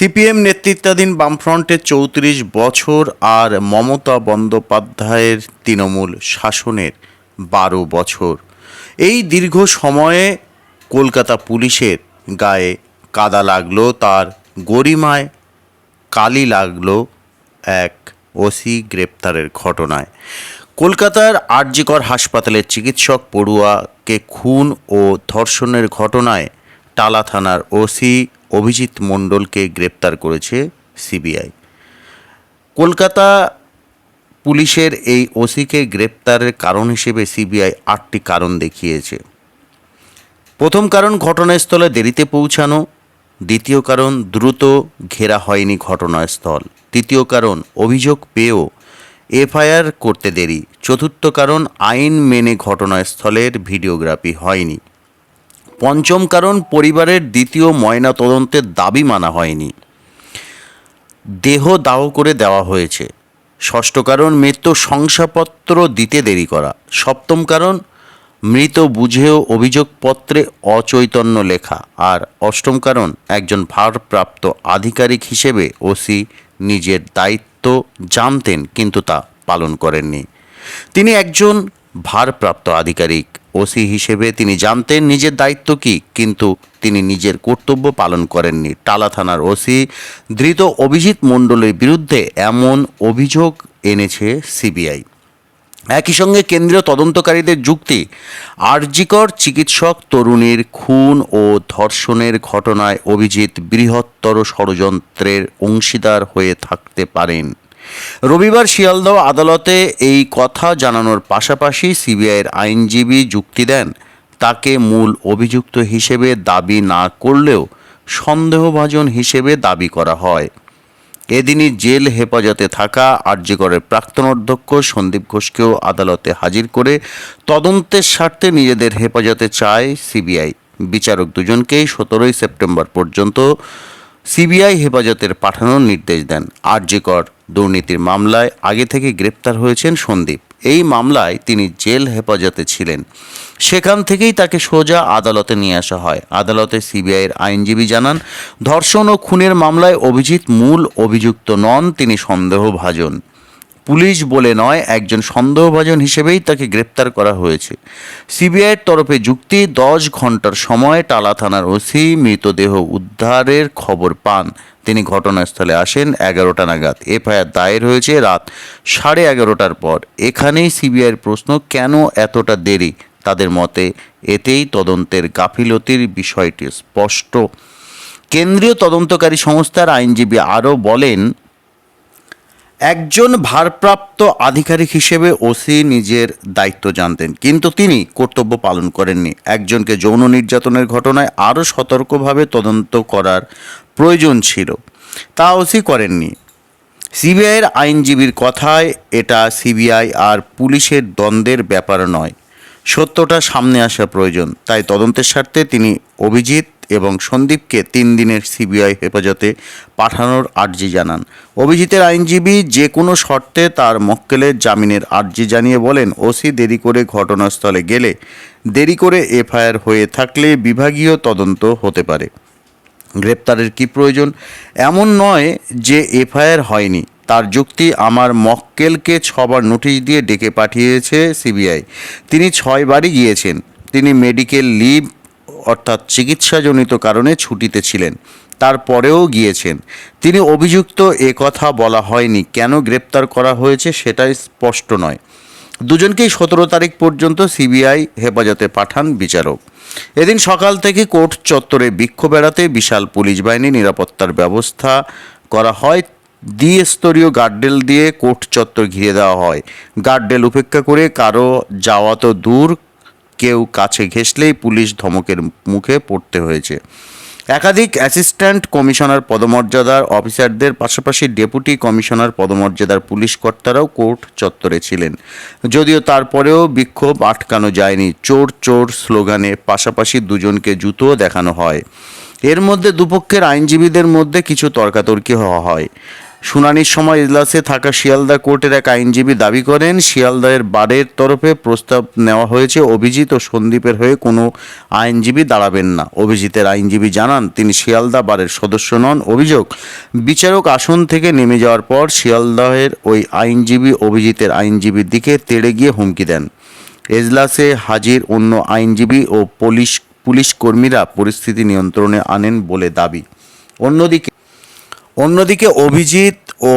CPM নেতৃত্বাধীন বামফ্রন্টের চৌত্রিশ বছর আর মমতা বন্দ্যোপাধ্যায়ের তৃণমূল শাসনের বারো বছর। এই দীর্ঘ সময়ে কলকাতা পুলিশের গায়ে কাদা লাগল, তার গরিমায় কালি লাগল এক ওসি গ্রেপ্তারের ঘটনায়। কলকাতার আরজিকর হাসপাতালের চিকিৎসক পড়ুয়াকে খুন ও ধর্ষণের ঘটনায় টালা থানার ওসি অভিজিৎ মণ্ডলকে গ্রেপ্তার করেছে সিবিআই। কলকাতা পুলিশের এই ওসিকে গ্রেপ্তারের কারণ হিসেবে সিবিআই আটটি কারণ দেখিয়েছে। প্রথম কারণ, ঘটনাস্থলে দেরিতে পৌঁছানো। দ্বিতীয় কারণ, দ্রুত ঘেরা হয়নি ঘটনাস্থল। তৃতীয় কারণ, অভিযোগ পেয়েও এফআইআর করতে দেরি। চতুর্থ কারণ, আইন মেনে ঘটনাস্থলের ভিডিওগ্রাফি হয়নি। পঞ্চম কারণ, পরিবারের দ্বিতীয় ময়না তদন্তের দাবি মানা হয়নি। দেহ দাহ করে দেওয়া হয়েছে। ষষ্ঠ কারণ, মৃত্যু শংসাপত্র দিতে দেরি করা। সপ্তম কারণ, মৃত বুঝেও অভিযোগপত্রে অচৈতন্য লেখা। আর অষ্টম কারণ, একজন ভারপ্রাপ্ত আধিকারিক হিসেবে ওসি নিজের দায়িত্ব জানতেন, কিন্তু তা পালন করেননি। তিনি একজন ভারপ্রাপ্ত আধিকারিক। ওসি হিসেবে তিনি জানতেন নিজের দায়িত্ব কী, কিন্তু তিনি নিজের কর্তব্য পালন করেননি। টালা থানার ওসি ধৃত অভিজিৎ মণ্ডলের বিরুদ্ধে এমন অভিযোগ এনেছে সিবিআই। একই সঙ্গে কেন্দ্রীয় তদন্তকারীদের যুক্তি, আরজিকর চিকিৎসক তরুণীর খুন ও ধর্ষণের ঘটনায় অভিজিৎ বৃহত্তর ষড়যন্ত্রের অংশীদার হয়ে থাকতে পারেন। রবিবার শিয়ালদহ আদালতে এই কথা জানানোর পাশাপাশি সিবিআইয়ের আইনজীবী যুক্তি দেন। তাকে মূল অভিযুক্ত হিসেবে দাবি না করলেও সন্দেহভাজন হিসেবে দাবি করা হয়। এদিনই জেল হেফাজতে থাকা আরজিকরের প্রাক্তন অধ্যক্ষ সন্দীপ ঘোষকেও আদালতে হাজির করে তদন্তের স্বার্থে নিজেদের হেফাজতে চায় সিবিআই। বিচারক দুজনকেই সতেরোই সেপ্টেম্বর পর্যন্ত সিবিআই হেফাজতের পাঠানোর নির্দেশ দেন। আর জে কর দুর্নীতির মামলায় আগে থেকে গ্রেপ্তার হয়েছেন সন্দীপ। এই মামলায় তিনি জেল হেফাজতে ছিলেন। সেখান থেকেই তাকে সোজা আদালতে নিয়ে আসা হয়। আদালতে সিবিআইয়ের আইনজীবী জানান, ধর্ষণ ও খুনের মামলায় অভিজিৎ মূল অভিযুক্ত নন, তিনি সন্দেহভাজন। পুলিশ বলে নয়, একজন সন্দেহভাজন হিসেবেই তাকে গ্রেপ্তার করা হয়েছে। সিবিআইয়ের তরফে যুক্তি, দশ ঘণ্টার সময় টালা থানার ওসি মৃতদেহ উদ্ধারের খবর পান। তিনি ঘটনাস্থলে আসেন এগারোটা নাগাদ। এফআইআর দায়ের হয়েছে রাত সাড়ে এগারোটার পর। এখানেই সিবিআইয়ের প্রশ্ন, কেন এতটা দেরি? তাদের মতে, এতেই তদন্তের গাফিলতির বিষয়টি স্পষ্ট। কেন্দ্রীয় তদন্তকারী সংস্থার আইনজীবী আরও বলেন একজন ভারপ্রাপ্ত আধিকারিক হিসেবে ওসি নিজের দায়িত্ব জানতেন, কিন্তু তিনি কর্তব্য পালন করেননি। একজনকে যৌন নির্যাতনের ঘটনায় আরও সতর্কভাবে তদন্ত করার প্রয়োজন ছিল। তা ওসি করেননি। সিবিআইয়ের আইনজীবীর কথায়, এটা সিবিআই আর পুলিশের দ্বন্দ্বের ব্যাপার নয়। সত্যটা সামনে আসা প্রয়োজন, তাই তদন্তের স্বার্থে তিনি অভিজিৎ এবং সন্দীপকে তিন দিনের সিবিআই হেফাজতে পাঠানোর আর্জি জানান। অভিজিতের আইনজীবী যে কোনো শর্তে তার মক্কেলের জামিনের আর্জি জানিয়ে বলেন, ওসি দেরি করে ঘটনাস্থলে গেলে দেরি করে এফআইআর হয়ে থাকলে বিভাগীয় তদন্ত হতে পারে। গ্রেপ্তারের কি প্রয়োজন? এমন নয় যে এফআইআর হয়নি। তার যুক্তি, আমার মক্কেলকে ছবার নোটিশ দিয়ে ডেকে পাঠিয়েছে সিবিআই। তিনি ছয়বারই গিয়েছেন। তিনি মেডিকেল লিভ অর্থাৎ চিকিৎসাজনিত কারণে ছুটিতে ছিলেন, তারপরেও গিয়েছেন। তিনি অভিযুক্ত এ কথা বলা হয়নি। কেন গ্রেপ্তার করা হয়েছে সেটাই স্পষ্ট নয়। দুজনকেই সতেরো তারিখ পর্যন্ত সিবিআই হেফাজতে পাঠান বিচারক। এদিন সকাল থেকে কোর্ট চত্বরে বিক্ষোভ এড়াতে বিশাল পুলিশ বাহিনী নিরাপত্তার ব্যবস্থা করা হয়। দ্বিস্তরীয় গার্ডেল দিয়ে কোর্ট চত্বর ঘিরে দেওয়া হয়। গার্ডেল উপেক্ষা করে কারও যাওয়া তো দূর কেউ কাছে ঘেঁষলেই পুলিশ ধমকের মুখে পড়তে হয়েছে। একাধিক অ্যাসিস্ট্যান্ট কমিশনার পদমর্যাদার অফিসারদের পাশাপাশি ডেপুটি কমিশনার পদমর্যাদার পুলিশ কর্তারাও কোর্ট চত্বরে ছিলেন। যদিও তারপরেও বিক্ষোভ আটকানো যায়নি। চোর চোর স্লোগানে পাশাপাশি দুজনকে জুতোও দেখানো হয়। এর মধ্যে দুপক্ষের আইনজীবীদের মধ্যে কিছু তর্কাতর্কি হওয়া হয়। শুনানির সময় এজলাসে থাকা শিয়ালদা কোর্টের এক আইনজীবী দাবি করেন, শিয়ালদাহের বারের তরফে প্রস্তাব নেওয়া হয়েছে, অভিজিৎ ও সন্দীপের হয়ে কোনো আইনজীবী দাঁড়াবেন না। অভিজিতের আইনজীবী জানান, তিনি শিয়ালদা বারের সদস্য নন। অভিযোগ, বিচারক আসন থেকে নেমে যাওয়ার পর শিয়ালদাহের ওই আইনজীবী অভিজিতের আইনজীবীর দিকে তেড়ে গিয়ে হুমকি দেন। এজলাসে হাজির অন্য আইনজীবী ও পুলিশ পুলিশ কর্মীরা পরিস্থিতি নিয়ন্ত্রণে আনেন বলে দাবি। অন্যদিকে অন্যদিকে অভিজিৎ ও